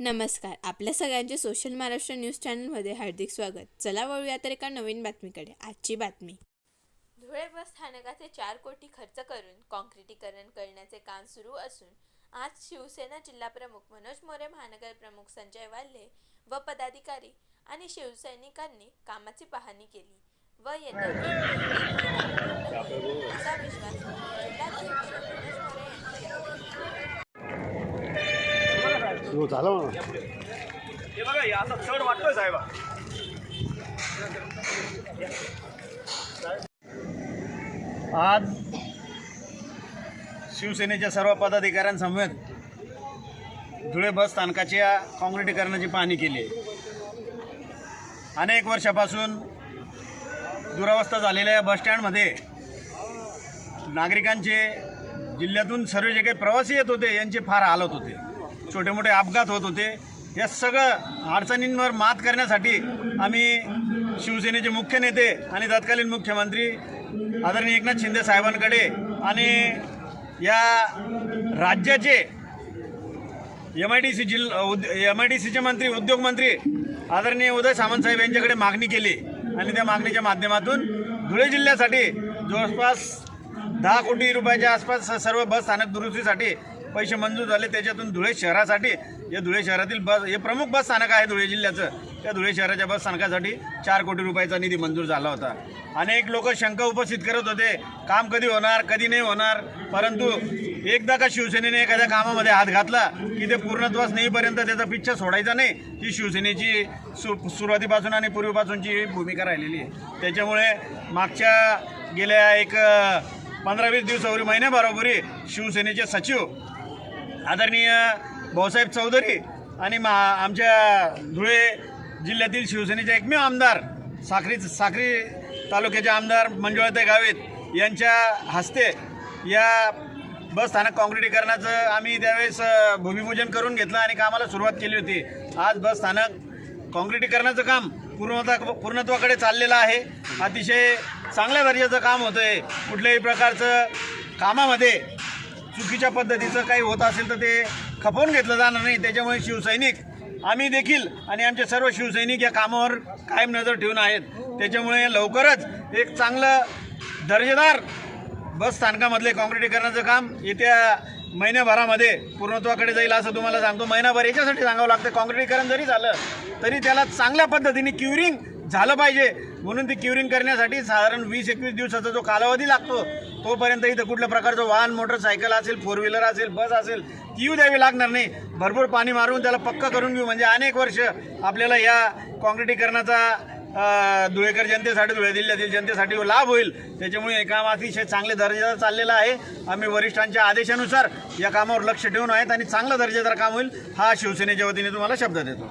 नमस्कार. आपल्या सगळ्यांचे सोशल महाराष्ट्र न्यूज चॅनलमध्ये हार्दिक स्वागत. चला वळूया तर एका नवीन बातमीकडे. आजची बातमी. धुळे बस स्थानकाचे चार कोटी खर्च करून कॉन्क्रिटीकरण करण्याचे काम सुरू असून आज शिवसेना जिल्हाप्रमुख मनोज मोरे महानगर प्रमुख संजय वाल्हे व पदाधिकारी आणि शिवसैनिकांनी कामाची पाहणी केली व येत्या असा विश्वास जिल्हाध्यक्ष मनोज मोरे यांनी व्यक्त केला हो झालं ना हे बघा हे आता चढ वाटतोय साहेबा. आज शिवसेनेच्या सर्व पदाधिकाऱ्यांसमवेत धुळे बस स्थानकाच्या काँक्रिटीकरणाची पाहणी केली अनेक वर्षापासून दुरावस्था झालेल्या या बसस्टँडमध्ये नागरिकांचे जिल्ह्यातून सर्व जे काही प्रवासी येत होते यांचे फार हालत होते. छोटे मोठे अपघात होत होते. या सगळं अडचणींवर मात करण्यासाठी आम्ही शिवसेनेचे मुख्य नेते आणि तत्कालीन मुख्यमंत्री आदरणीय एकनाथ शिंदे साहेबांकडे आणि या राज्याचे एम आय डी सी जिल्हा एम आय डी सीचे मंत्री उद्योगमंत्री आदरणीय उदय सामंतसाहेब यांच्याकडे मागणी केली. आणि त्या मागणीच्या माध्यमातून धुळे जिल्ह्यासाठी जवळपास दहा कोटी रुपयाच्या आसपास सर्व बस स्थानक दुरुस्तीसाठी पैसे मंजूर झाले त्याच्यातून धुळे शहरासाठी या धुळे शहरातील बस हे प्रमुख बस स्थानक आहे धुळे जिल्ह्याचं. त्या धुळे शहराच्या बस स्थानकासाठी चार कोटी रुपयाचा निधी मंजूर झाला होता. अनेक लोक शंका उपस्थित करत होते काम कधी होणार कधी नाही होणार? परंतु एकदा का शिवसेनेने एखाद्या कामामध्ये हात घातला की ते पूर्णत्वास नेईपर्यंत त्याचा पिच्छा सोडायचा नाही ही शिवसेनेची सु सुरुवातीपासून आणि पूर्वीपासूनची भूमिका राहिलेली आहे. त्याच्यामुळे मागच्या गेल्या एक पंधरा वीस दिवसापूर्वी महिन्याभरापूर्वी शिवसेनेचे सचिव आदरणीय भाऊसाहेब चौधरी आणि मा आमच्या धुळे जिल्ह्यातील शिवसेनेचे एकमेव आमदार साखरी साखरी तालुक्याचे आमदार मंजुळाते गावित यांच्या हस्ते या बस स्थानक काँक्रिटीकरणाचं आम्ही त्यावेळेस भूमिपूजन करून घेतलं आणि कामाला सुरुवात केली होती. आज बस स्थानक काँक्रिटीकरणाचं काम पूर्णता पूर्णत्वाकडे चाललेलं आहे. अतिशय चांगल्या दर्जाचं काम होतं आहे कुठल्याही प्रकारचं कामामध्ये चुकीच्या पद्धतीचं काही होत असेल तर ते खपवून घेतलं जाणार नाही. त्याच्यामुळे शिवसैनिक आम्ही देखील आणि आमचे सर्व शिवसैनिक या कामावर कायम नजर ठेवून आहेत. त्याच्यामुळे लवकरच एक चांगलं दर्जेदार बस स्थानकामधले काँक्रिटीकरणाचं काम येत्या महिन्याभरामध्ये पूर्णत्वाकडे जाईल असं तुम्हाला सांगतो. महिनाभर याच्यासाठी सांगावं लागतं. काँक्रिटीकरण जरी झालं तरी त्याला चांगल्या पद्धतीने क्युरिंग झालं पाहिजे. म्हणून ती क्युरिंग करण्यासाठी साधारण वीस एकवीस दिवसाचा जो कालावधी लागतो तोपर्यंत इथं कुठल्या प्रकारचं वाहन मोटरसायकल असेल फोर व्हीलर असेल बस असेल ती येऊ द्यावी लागणार नाही. भरपूर पाणी मारून त्याला पक्का करून घेऊ. म्हणजे अनेक वर्ष आपल्याला या काँक्रिटीकरणाचा धुळेकर जनतेसाठी धुळे जिल्ह्यातील जनतेसाठी लाभ होईल त्याच्यामुळे हे काम अतिशय चांगले दर्जाचं चाललेलं आहे. आम्ही वरिष्ठांच्या आदेशानुसार या कामावर लक्ष ठेवून आहेत आणि चांगलं दर्जेदार काम होईल हा शिवसेनेच्या वतीने तुम्हाला शब्द देतो.